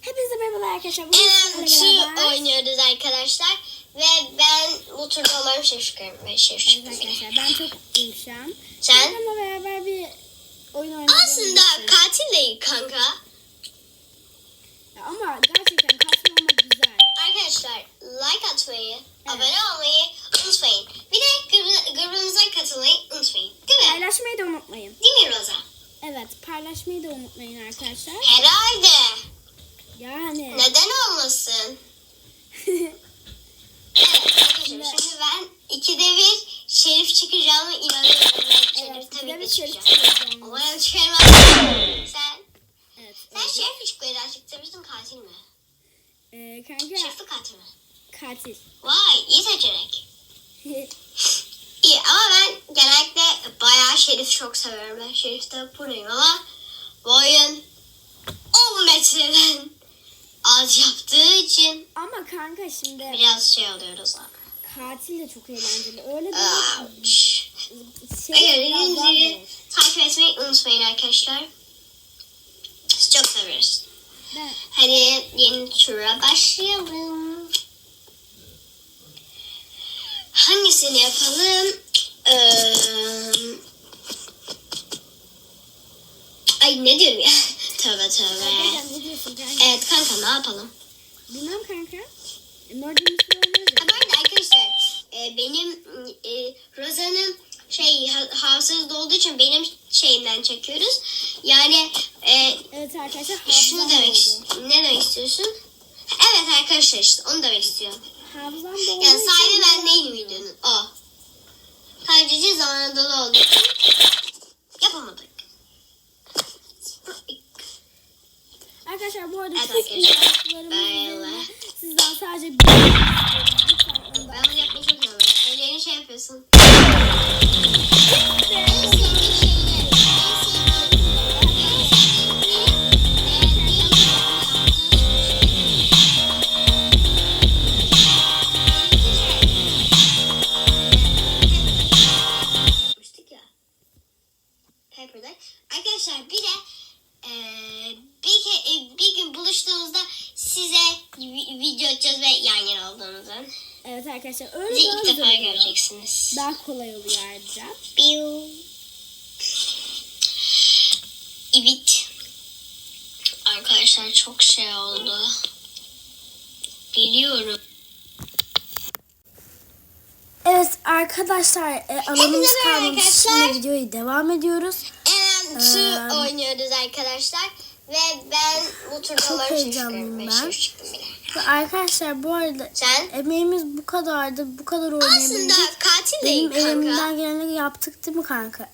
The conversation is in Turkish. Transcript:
Hepinize merhaba arkadaşlar. Beraber- oynuyoruz arkadaşlar. Ve ben bu turda umarım şef çıkarım. Ve şef Evet çıktım bile. arkadaşlar ben çok mutluyum şu an. Sen? Benimle beraber bir oyun oynadığımızı Aslında katil değil kanka. Ya Ama gerçekten katil olmak güzel. Arkadaşlar like atmayı, abone olmayı unutmayın. Bir de grubu- grubumuza katılmayı unutmayın. Değil mi? Paylaşmayı da unutmayın. Değil mi Roza? Evet paylaşmayı da unutmayın arkadaşlar. Herhalde. Yani. Neden olmasın? Evet şimdi ben ikide bir şerif çıkacağıma inanıyorum. Ben şerif evet tabii ki şerif çıkacağım. çıkacağım. Umarım çıkarmaz. Sen, Evet. sen şerif mi çıkmayı çıktırmıştın katil mi? Ee, kanka Şerifli katil mi? Katil. Vay iyi seçenek. İyi ama ben genellikle bayağı şerif çok seviyorum. Ben şerifte proyum ama bu oyun 10 metreden az yaptığı için Ama kanka şimdi biraz şey oluyoruz abi. katil de çok eğlenceli. Öyle de şey takip etmeyi unutmayın arkadaşlar. Biz çok seviyoruz. Ben, Hadi yeni tura başlayalım. Hangisini yapalım? Ee, ay ne diyorum ya? tövbe tövbe. Arkadaşlar ne diyorsun kanka? Evet kanka ne yapalım? Bilmem kanka. E. Ha, bu arada arkadaşlar e, benim e, Roza'nın şey ha- hafızası olduğu için benim şeyinden çekiyoruz. Yani e, Evet arkadaşlar şunu demek doldu. ne demek istiyorsun? Evet arkadaşlar işte onu demek istiyorum. Hafızam doldu. Yani sahibi ben değilim videonun. O. Sadece zamanı dolu olduğu için yapamadık. Arkadaşlar bu arada Evet arkadaşlar, sizden sadece bir Arkadaşlar bir de eee, bir, ke- e, bir gün buluştuğumuzda size vi- video atacağız ve yan yana olduğumuzdan. Evet arkadaşlar öyle daha ilk defa oluyor. göreceksiniz. Daha kolay oluyor ayrıca. Biu. Evet. Arkadaşlar çok şey oldu. Biliyorum. Evet arkadaşlar e, alanımız kalmamış. Şimdi videoyu devam ediyoruz. Eren Ee, oynuyoruz arkadaşlar. Ve ben bu turda Çok heyecanlıyım ben. Ve arkadaşlar bu arada Sen? emeğimiz bu kadardı. Bu kadar Aslında oynayabildik. katil değil Benim kanka. elimden geleni yaptık değil mi kanka?